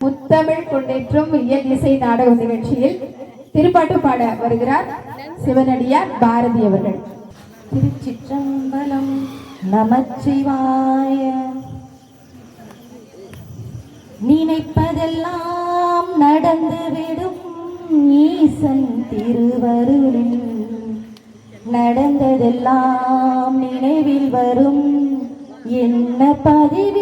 முத்தமிழ் கொண்டேற்றும் இயல் இசை நாடக நிகழ்ச்சியில் திருப்பாட்டு பாட வருகிறார் சிவனடியார் பாரதி அவர்கள். திருச்சிற்றம்பலம் நமச்சிவாய. நினைப்பதெல்லாம் நடந்துவிடும் ஈசன் திருவருளில். நடந்ததெல்லாம் நினைவில் வரும் என்ன பதிவு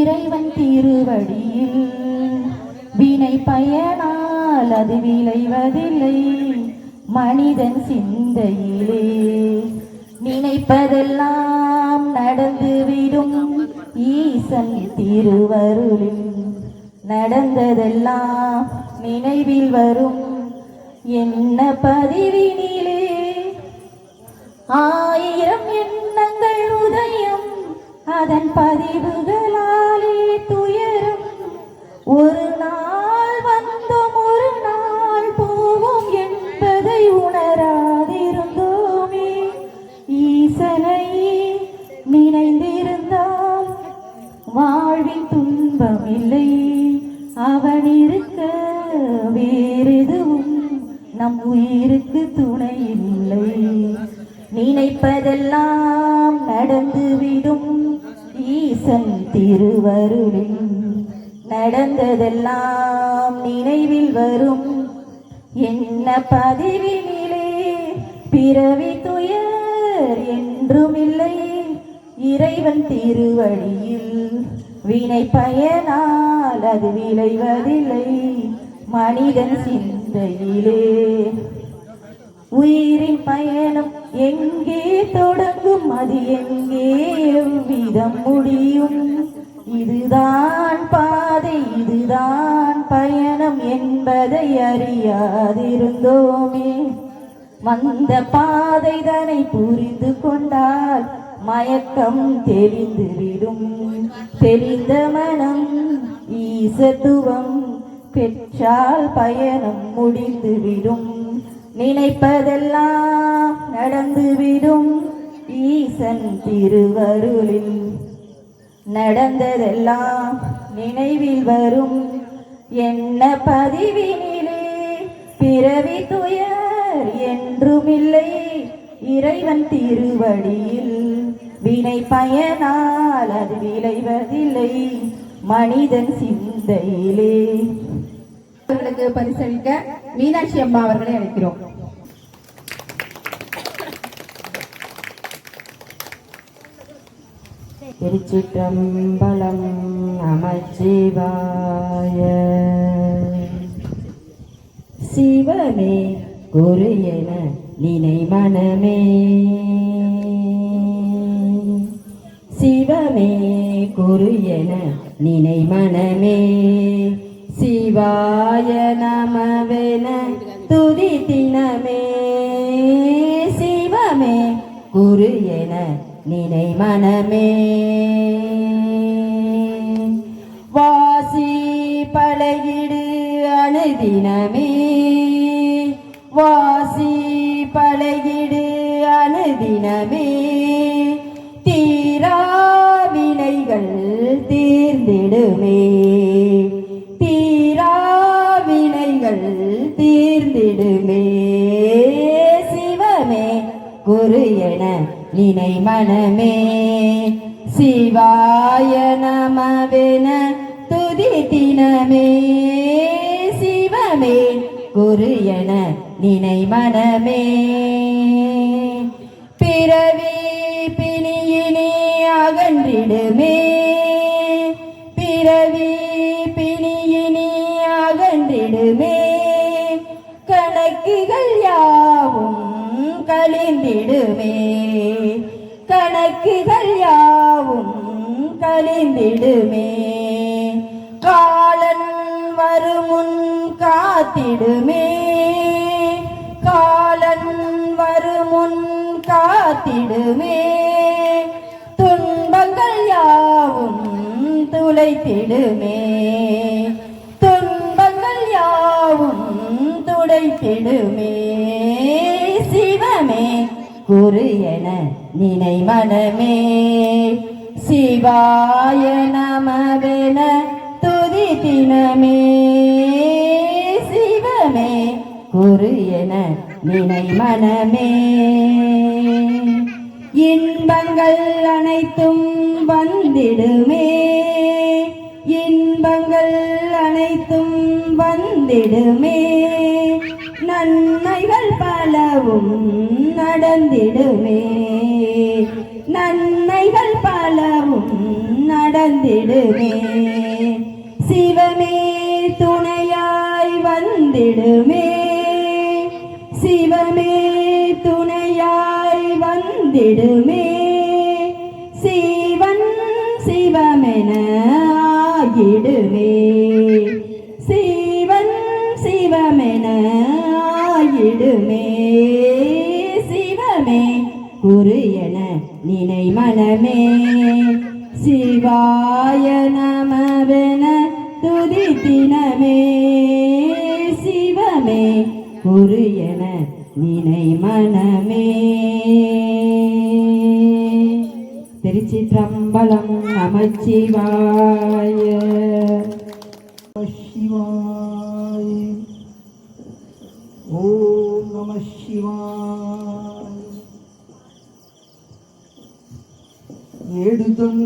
இறைவன் திருவடியில். வினை பயனால் அது விளைவதில்லை. மனிதன் சிந்தையிலே நினைப்பதெல்லாம் நடந்துவிடும். ஈசன் திருவருளில் நடந்ததெல்லாம் நினைவில் வரும். என்ன பதிவினிலே? ஆயிரம் எண்ணங்கள் உதயம். அதன் பதிவுகளால் துயரும். ஒரு நாள் வந்தோம் ஒரு நாள் போவோம் என்பதை உணராதிருந்தோமே. ஈசனை நினைந்திருந்தால் வாழ்வில் துன்பம் இல்லை அவன் இருக்க வேறெதுவும் நம் உயிருக்கு துணை இல்லை. நினைப்பதெல்லாம் நடந்துவிடும். ஈசன் திருவருளில் நடந்ததெல்லாம் நினைவில் வரும். என்ன பதிவினிலே பிறவி துயர் என்றும் இல்லை இறைவன் திருவடியில் வினை பயனால் அது விளைவதில்லை. மனிதன் சிந்தையிலே உயிரின் பயணம் எங்கே தொடங்கும் அது எங்கே எவ்விதம் முடியும். இதுதான் பாதை இதுதான் பயணம் என்பதை அறியாதிருந்தோமே. வந்த பாதை தனை புரிந்து கொண்டால் மயக்கம் தெரிந்துவிடும் தெரிந்த மனம் ஈசத்துவம் பெற்றால் பயணம் முடிந்துவிடும் நினைப்பதெல்லாம் நடந்துவிடும். ஈசன் திருவருளில் நடந்ததெல்லாம் நினைவில் வரும். என்ன பதிவினிலே பிறவி துயர் என்றுமில்லை. இறைவன் திருவடியில் வினை பயனால் அது விளைவதில்லை. மனிதன் சிந்தையிலே அவர்களுக்கு பரிசளிக்க மீனாட்சி அம்மா அவர்களை அழைக்கிறோம். திருச்சிற்றம்பலம் நமச்சிவாய சிவமே குரு என நினை மனமே சிவமே குரு என நினை மனமே சிவாய நமவென துதி தினமே. சிவமே குரு என நினை மனமே. வாசி பழகிடு அணுதினமே வாசி பழகிடு அணுதினமே நினை மனமே சிவாய நமவென துதி தினமே. சிவமே குரு என நினை மனமே பிறவி பிணியினே அகன்றிடுமே. கழிந்திடுமே கணக்குகள் யாவும் கழிந்திடுமே காலன் வருமுன் காத்திடுமே. காலன் வருமுன் காத்திடுமே. துன்பங்கள் யாவும் துளைத்திடுமே. துன்பங்கள் யாவும் துடைத்திடுமே. சிவமே குரு என நினை மனமே. சிவாய நமவென துதி தினமே. சிவமே குரு என நினை மனமே. இன்பங்கள் அனைத்தும் வந்திடுமே. இன்பங்கள் அனைத்தும் வந்திடுமே. நன்மைகள் பலவும் நடந்திடுமே. நன்மைகள் பலவும் நடந்திடுமே. சிவமே துணையாய் வந்திடுமே. சிவமே துணையாய் வந்திடுமே. சிவன் சிவமென ஆகிடுமே. வேண்டுமே சிவமே குரு என நினை மனமே சிவாய நமவென துதித்தினமே சிவமே குரு என நினை மனமே திருச்சிற்றம்பலம் நமச்சிவாய. சிவாய். நம சிவாய் ஏடுதொந்தானடித்தில்லையிலே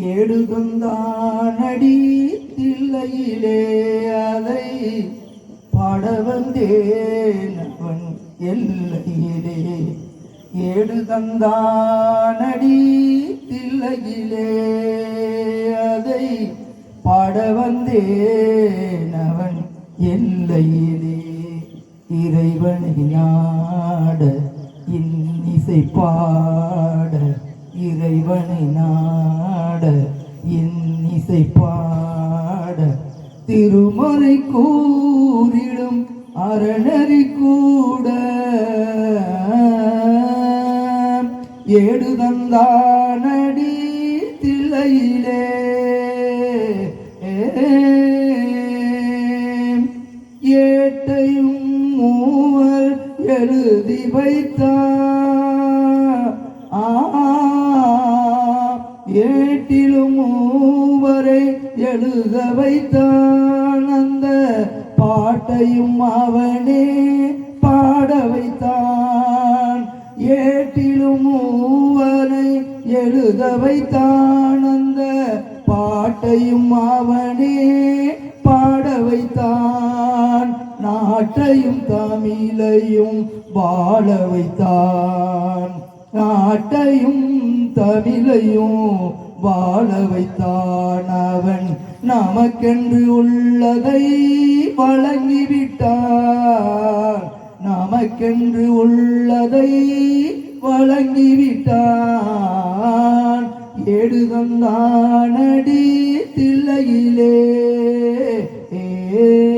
ஏடுதொந்தானடித்தில்லையிலே அதை பாட வந்தேன் அவன் எல்லையிலே. ஏடுதந்தானடி தில்லையிலே. பாட வந்தேன் அவன் எல்லையிலே இறைவனை நாட இன்னிசை பாட இறைவனை நாட இன்னிசை பாட. திருமறை கூறிடும் அரணறி கூட ஏடு தந்தானடி தில்லையிலே ஏட்டையும் மூவர் எழுதி வைத்தார் ஏட்டிலும் மூவரை எழுத வைத்தான். அந்த பாட்டையும் அவனே பாட வைத்தான். ஏட்டிலும் மூவரை எழுத வைத்தான். நாட்டையும் தமிழையும் வாழ வைத்தான். நாட்டையும் தமிழையும் வாழ வைத்தான். அவன் நமக்கென்று உள்ளதை வழங்கிவிட்டான். நமக்கென்று உள்ளதை வழங்கிவிட்டான். எடுதந்தானடி தில்லையிலே ஏ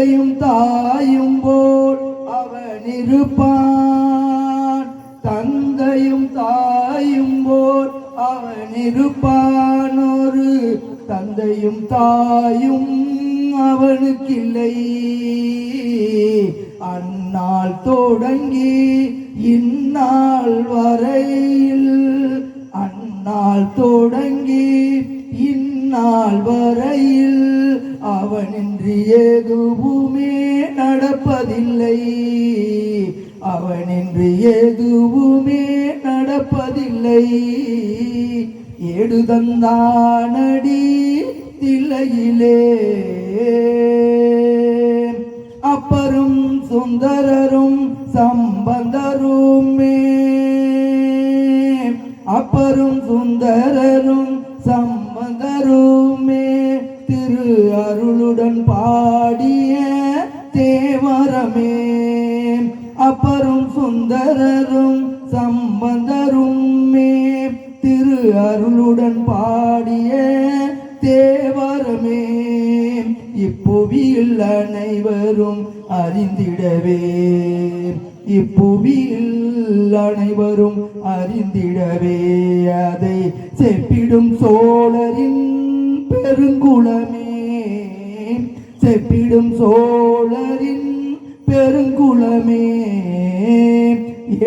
தந்தையும் தாயும் போல் அவன் இருப்பான். தந்தையும் தாயும் போல் அவன் இருப்பான். ஒரு தந்தையும் தாயும் அவனுக்கில்லை. அந்நாள் தொடங்கி இந்நாள் வரையில் அந்நாள் தொடங்கி இந்நாள் வரையில் அவனின்றி எதுவுமே நடப்பதில்லை. அவனின்றி எதுவுமே நடப்பதில்லை. ஏடுதந்தானடி தில்லையிலே. அப்பரும் சுந்தரரும் சம்பந்தருமே. அப்பரும் சுந்தரரும் சம்பந்தருமே. அருளுடன் பாடிய தேவரமே. அப்பரும் சுந்தரரும் சம்பந்தரும் மே திரு அருளுடன் பாடிய தேவரமே. இப்புவியில் அனைவரும் அறிந்திடவே. இப்புவியில் அனைவரும் அறிந்திடவே. அதை செப்பிடும் சோழரின் பெருங்குளமே செப்பிடும் சோழரின் பெருங்குளமே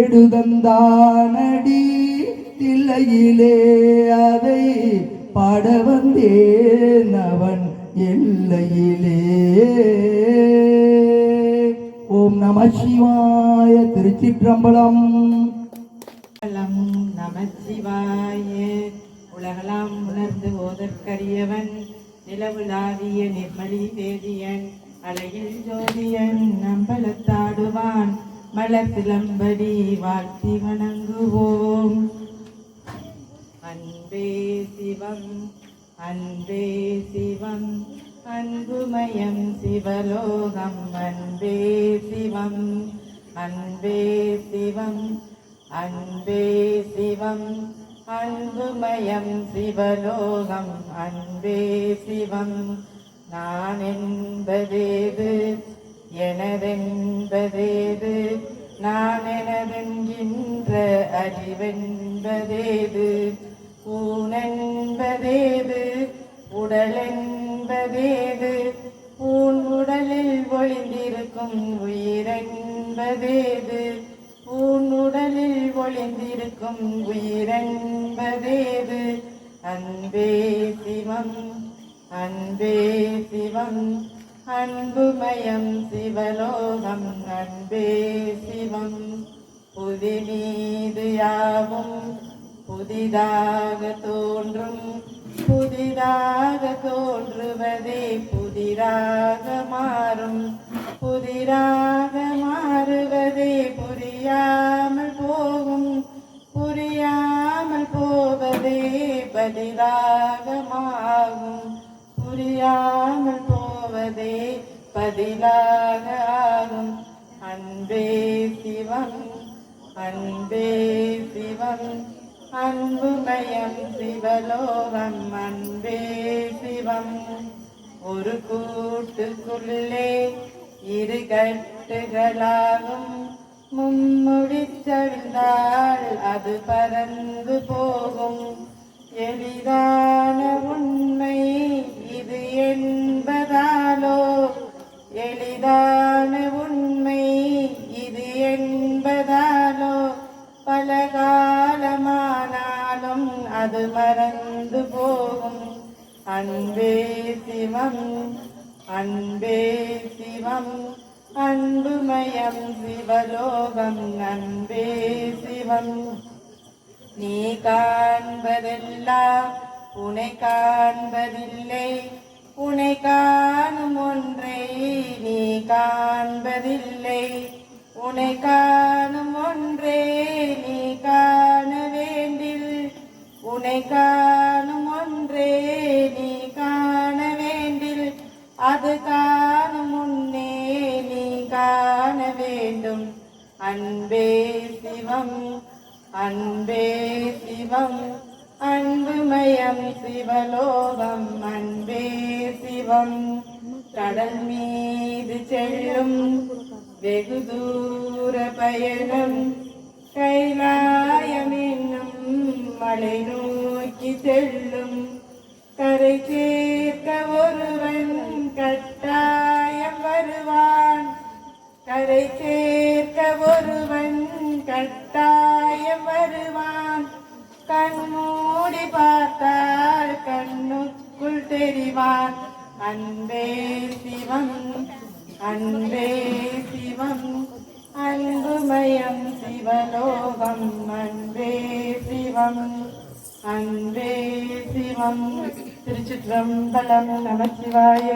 எடுதந்தானடி தில்லையிலே அதை பாட வந்தேன் அவன் எல்லையிலே. ஓம் நம சிவாய திருச்சிற்றம்பலம். உலகம் நமச்சிவாய உலகலாம் உணர்ந்து ஓதற்கரியவன் நிலவுலாவிய நிர்மலி வேதியன் அழகில் ஜோதியன் நம்பலத்தாடுவான். மலர் சிலம்படி வாழ்த்தி வணங்குவோம். அன்பே சிவம் அன்பே சிவம் அன்புமயம் சிவலோகம். அன்பே சிவம் அன்பே சிவம் அன்பே சிவம் அன்புமயம் சிவலோகம் அன்பே சிவம். நான் என்பதேது எனதென்பதேது? நான் எனதென்கின்ற அறிவென்பதேது? ஊனென்பதேது உடலென்பதேது? ஊன் உடலில் ஒளிந்திருக்கும் உயிரென்பதேது? ஊன் உடலில் ஒளிந்திருக்கும் உயிரென் உயிரென்பதேது அன்பே சிவம் அன்பே சிவம் அன்புமயம் சிவலோகம் அன்பே சிவம். புதி மீது யாவும் புதிதாக தோன்றும் புதிதாக தோன்றுவதே புதிராக மாறும். புதிராக மாறுவதே புரியாமல் போகும் பதிலாக மாறும் புரியாமல் போவதே பதிலாக ஆகும் அன்பே சிவம் அன்பே சிவம். அன்புமயம் சிவலோகம் அன்பே சிவம். ஒரு கூட்டுக்குள்ளே இரு கட்டுகளாகும். மும்முடிச்சவிழ்ந்தால் அது பறந்து போகும். எளிதான உண்மை இது என்பதாலோ? எளிதான உண்மை இது என்பதாலோ? பல காலமானாலும் அது மறந்து போகும். அன்பே சிவம் அன்பே சிவம் அன்புமயம் சிவலோகம். அன்பே சிவம். நீ காண்பதெல்லாம் உனை காண்பதில்லை. ശിവം ശിവലോകം അൻപേ ശിവം. കടൽ മീത് ചെല്ലും വെകുദൂര പയലും. കൈലായമെന്നും മളെ നോക്കി ചെല്ലും. കரை ചേർത്ത ഒരുവൻ കട്ടായം വരുവാൻ. കரை ചേർത്ത ഒരുവൻ കട്ടായ தெரிவான் அன்பே சிவம் அன்பே சிவம் அன்புமயம் சிவலோகம் அன்பே சிவம் அன்பே சிவம் திருச்சிற்றம்பலம் சிவாய